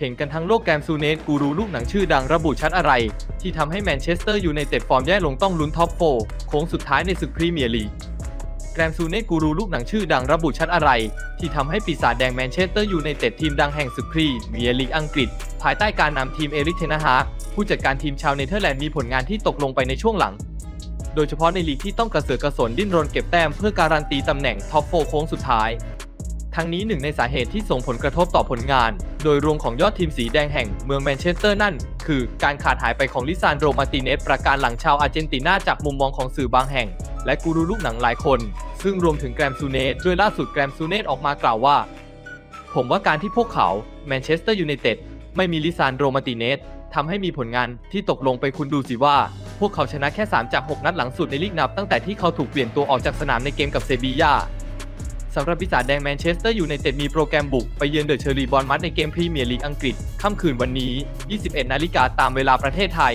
เห็นกันทั้งโลกแกรมซูเนสกูรูลูกหนังชื่อดังระบุชัดอะไร ที่ทำให้แมนเชสเตอร์อยูไนเต็ดฟอร์มแย่ลงต้องลุ้นท็อปโฟโค้งสุดท้ายในศึกพรีเมียร์ลีกแกรมซูเนตกูรูลูกหนังชื่อดังระบุชัดอะไร ที่ทำให้ปีศาจแดงแมนเชสเตอร์อยูไนเต็ดทีมดังแห่งศึกพรีเมียร์ลีกอังกฤษ ภายใต้การนำทีมเอริกเทนฮาผู้จัดการทีมชาวเนเธอร์แลนด์มีผลงานที่ตกลงไปในช่วงหลัง โดยเฉพาะในลีกที่ต้องกระเสือกกระสนดิ้นรนเก็บแต้มเพื่อการันตีตำแหน่งท็อปโฟโค้งสุดท้าย ทั้งนี้หนึ่งในสาเหตุที่ส่งผลกระทบต่อผลงาน โดยรวมของยอดทีมสีแดงแห่งเมืองแมนเชสเตอร์นั่น คือการขาดหายไปของลิซานโดมาร์ติเนสประการหลังชาวอาร์เจนตินาจากมุมมองของสื่อบางแห่ง และกูรูลูกหนังหลายคน ซึ่งรวมถึงแกรมซูเนสโดยล่าสุดแกรมซูเนสออกมากล่าวว่า ผมว่าการที่พวกเขาแมนเชสเตอร์ยูไนเต็ดไม่มีลิซานโดมาร์ติเนสทำให้มีผลงานที่ตกลงไปคุณดูสิว่า พวกเขาชนะแค่ 3 จาก 6 นัดหลังสุดในลีกนับตั้งแต่ที่เขาถูกเปลี่ยนตัวออกจากสนามในเกมกับเซบียา สำหรับปีศาจแดงแมนเชสเตอร์อยู่ในเต็ดมีโปรแกรมบุก ไปเยือนเดอะเชอรี่บอลมัดในเกมพรีเมียร์ลีกอังกฤษ ค่ำคืนวันนี้ 21 นาฬิกาตามเวลาประเทศไทย